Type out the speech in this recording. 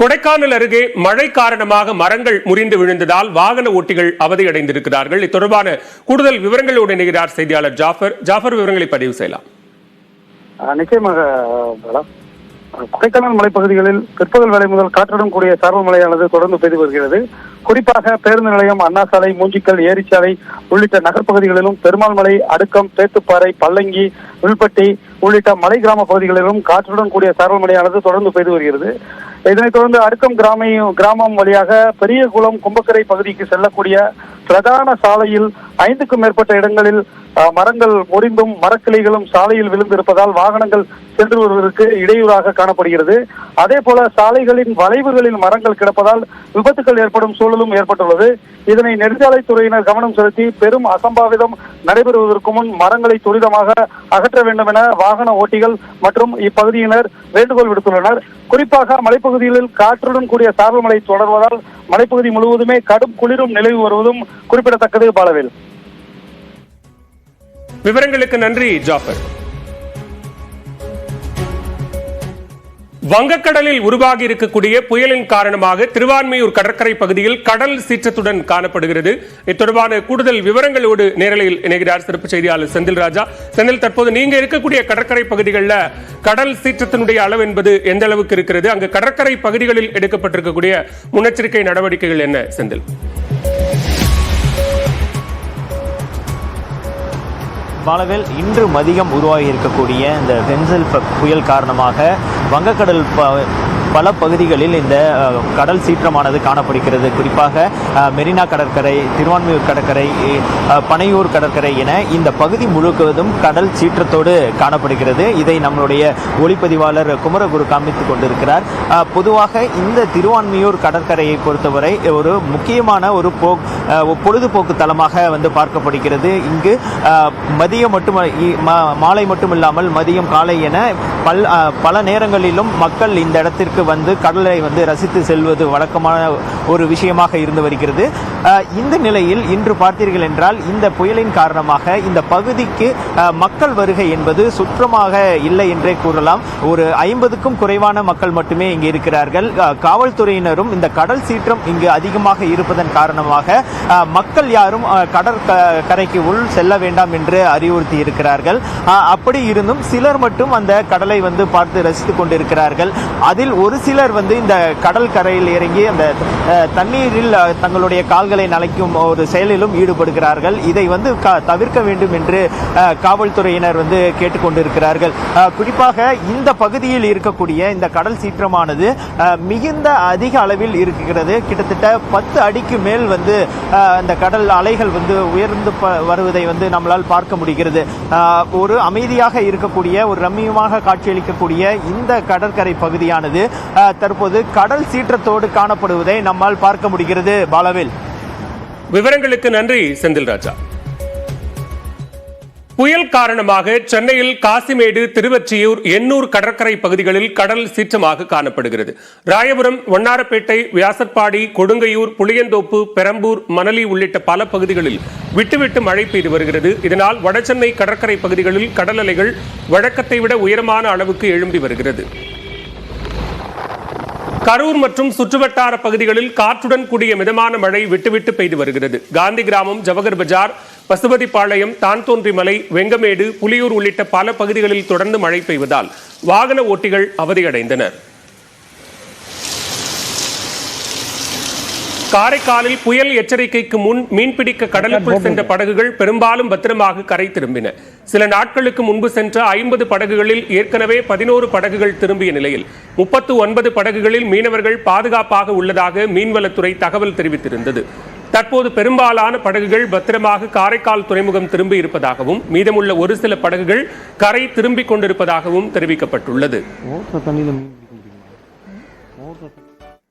கொடைக்கானல் அருகே மழை காரணமாக மரங்கள் முறிந்து விழுந்ததால் வாகன ஓட்டிகள் அவதியடைந்திருக்கிறார்கள். இது தொடர்பான கூடுதல் விவரங்களோடு இணைகிறார் செய்தியாளர் ஜாஃபர். ஜாஃபர் விவரங்களை பதிவு செய்யலாம். நிச்சயமாக கொடைக்கானல் மலைப்பகுதிகளில் பிற்பகல் வேலை முதல் காற்றுடன் கூடிய சார்பு மழையானது தொடர்ந்து பெய்து வருகிறது. குறிப்பாக பேருந்து நிலையம் அண்ணா சாலை மூஞ்சிக்கல் ஏரிச்சாலை உள்ளிட்ட நகர்ப்பகுதிகளிலும் பெருமாள் மலை அடுக்கம் பேத்துப்பாறை பல்லங்கி வில்பட்டி உள்ளிட்ட மலை கிராம பகுதிகளிலும் காற்றுடன் கூடிய சாரல் மழையானது தொடர்ந்து பெய்து வருகிறது. இதனைத் தொடர்ந்து அடுக்கம் கிராமையும் கிராமம் வழியாக பெரியகுளம் கும்பக்கரை பகுதிக்கு செல்லக்கூடிய பிரதான சாலையில் ஐந்துக்கும் மேற்பட்ட இடங்களில் மரங்கள் முறிந்தும் மரக்கிளைகளும் சாலையில் விழுந்திருப்பதால் வாகனங்கள் சென்று வருவதற்கு இடையூறாக காணப்படுகிறது. அதே போல சாலைகளின் வளைவுகளில் மரங்கள் கிடப்பதால் விபத்துகள் ஏற்படும் சூழலும் ஏற்பட்டுள்ளது. இதனை நெடுஞ்சாலைத்துறையினர் கவனம் செலுத்தி பெரும் அசம்பாவிதம் நடைபெறுவதற்கு முன் மரங்களை துரிதமாக அகற்ற வேண்டும் என வாகன ஓட்டிகள் மற்றும் இப்பகுதியினர் வேண்டுகோள் விடுத்துள்ளனர். குறிப்பாக மலைப்பகுதிகளில் காற்றுடன் கூடிய சாரல் மழை தொடர்வதால் மலைப்பகுதி முழுவதுமே கடும் குளிரும் நிலவி வருவதும் குறிப்பிடத்தக்கது பாலவேல். விவரங்களுக்கு நன்றி ஜாஃபர். வங்கக்கடலில் உருவாகி இருக்கக்கூடிய புயலின் காரணமாக திருவான்மையூர் கடற்கரை பகுதியில் கடல் சீற்றத்துடன் காணப்படுகிறது. இத்தொடர்பான கூடுதல் விவரங்களோடு நேரலையில் இணைகிறார் சிறப்பு செய்தியாளர் செந்தில் ராஜா. செந்தில் தற்போது நீங்க இருக்கக்கூடிய கடற்கரை பகுதிகளில் கடல் சீற்றத்தினுடைய அளவு என்பது எந்த அளவுக்கு இருக்கிறது? அங்கு கடற்கரை பகுதிகளில் எடுக்கப்பட்டிருக்கக்கூடிய முன்னெச்சரிக்கை நடவடிக்கைகள் என்ன செந்தில்? பாலவேல் இன்று மதியம் உருவாகி இருக்கக்கூடிய இந்த பென்சில் புயல் காரணமாக வங்கக்கடல் ப- பல பகுதிகளில் இந்த கடல் சீற்றமானது காணப்படுகிறது. குறிப்பாக மெரினா கடற்கரை திருவான்மையூர் கடற்கரை பனையூர் கடற்கரை என இந்த பகுதி முழுவதும் கடல் சீற்றத்தோடு காணப்படுகிறது. இதை நம்மளுடைய ஒளிப்பதிவாளர் குமரகுரு காண்பித்துக் கொண்டிருக்கிறார். பொதுவாக இந்த திருவான்மையூர் கடற்கரையை பொறுத்தவரை ஒரு முக்கியமான ஒரு போ பொழுதுபோக்கு தலமாக வந்து பார்க்கப்படுகிறது. இங்கு மதியம் மட்டும் இ- மா- மாலை மட்டும் இல்லாமல் மதியம் காலை என பல் பல நேரங்களிலும் மக்கள் இந்த இடத்திற்கு வந்து கடலை வந்து ரசித்து செல்வது வழக்கமான ஒரு விஷயமாக இருந்து வருகிறது. இந்த நிலையில் இன்று பார்த்தீர்கள் என்றால் இந்த புயலின் காரணமாக இந்த பகுதிக்கு மக்கள் வருகை என்பது சுற்றமாக இல்லை என்றே கூறலாம். ஒரு ஐம்பதுக்கும் குறைவான மக்கள் மட்டுமே இங்கு இருக்கிறார்கள். காவல்துறையினரும் இந்த கடல் சீற்றம் இங்கு அதிகமாக இருப்பதன் காரணமாக மக்கள் யாரும் கடற்கரைக்கு உள் செல்ல வேண்டாம் என்று அறிவுறுத்தி இருக்கிறார்கள். அப்படி இருந்தும் சிலர் மட்டும் அந்த கடலை வந்து பார்த்து ரசித்துக் கொண்டிருக்கிறார்கள். அதில் ஒரு ஒரு சிலர் வந்து இந்த கடல் கரையில் இறங்கி அந்த தண்ணீரில் தங்களுடைய கால்களை நனைக்கும் ஒரு செயலிலும் ஈடுபடுகிறார்கள். இதை வந்து க- தவிர்க்க வேண்டும் என்று காவல்துறையினர் வந்து கேட்டுக்கொண்டிருக்கிறார்கள். குறிப்பாக இந்த பகுதியில் இருக்கக்கூடிய இந்த கடல் சீற்றமானது மிகுந்த அதிக அளவில் இருக்கிறது. கிட்டத்தட்ட பத்து அடிக்கு மேல் வந்து அந்த கடல் அலைகள் வந்து உயர்ந்து ப- வருவதை வந்து நம்மளால் பார்க்க முடிகிறது. ஒரு அமைதியாக இருக்கக்கூடிய ஒரு ரம்மியமாக காட்சியளிக்கக்கூடிய இந்த கடற்கரை பகுதியானது தற்போது கடல் சீற்றத்தோடு காணப்படுவதை நம்மால் பார்க்க முடிகிறது. பாலவேல். விவரங்களுக்கு நன்றி செந்தில் ராஜா. புயல் காரணமாக சென்னையில் காசிமேடு திருவொற்றியூர் எண்ணூர் கடற்கரை பகுதிகளில் கடல் சீற்றமாக காணப்படுகிறது. ராயபுரம் வண்ணாரப்பேட்டை வியாசர்பாடி கொடுங்கையூர் புளியந்தோப்பு பெரம்பூர் மணலி உள்ளிட்ட பல பகுதிகளில் விட்டுவிட்டு மழை பெய்து வருகிறது. இதனால் வடசென்னை கடற்கரை பகுதிகளில் கடல் அலைகள் வழக்கத்தை விட உயரமான அளவுக்கு எழும்பி வருகிறது. கரூர் மற்றும் சுற்றுவட்டார பகுதிகளில் காற்றுடன் கூடிய மிதமான மழை விட்டுவிட்டு பெய்து வருகிறது. காந்தி கிராமம் ஜவஹர் பஜார் பசுபதிப்பாளையம் தான்தோன்றிமலை வெங்கமேடு புலியூர் உள்ளிட்ட பல பகுதிகளில் தொடர்ந்து மழை பெய்வதால் வாகன ஓட்டிகள் அவதியடைந்தனர். காரைக்காலில் புயல் எச்சரிக்கைக்கு முன் மீன்பிடிக்க கடலுக்குள் சென்ற படகுகள் பெரும்பாலும் பத்திரமாக கரை திரும்பின சில நாட்களுக்கு முன்பு சென்ற ஐம்பது படகுகளில் ஏற்கனவே பதினோரு படகுகள் திரும்பிய நிலையில் முப்பத்து ஒன்பது படகுகளில் மீனவர்கள் பாதுகாப்பாக உள்ளதாக மீன்வளத்துறை தகவல் தெரிவித்திருந்தது. தற்போது பெரும்பாலான படகுகள் பத்திரமாக காரைக்கால் துறைமுகம் திரும்பி இருப்பதாகவும் மீதமுள்ள ஒரு சில படகுகள் கரை திரும்பிக் கொண்டிருப்பதாகவும் தெரிவிக்கப்பட்டுள்ளது.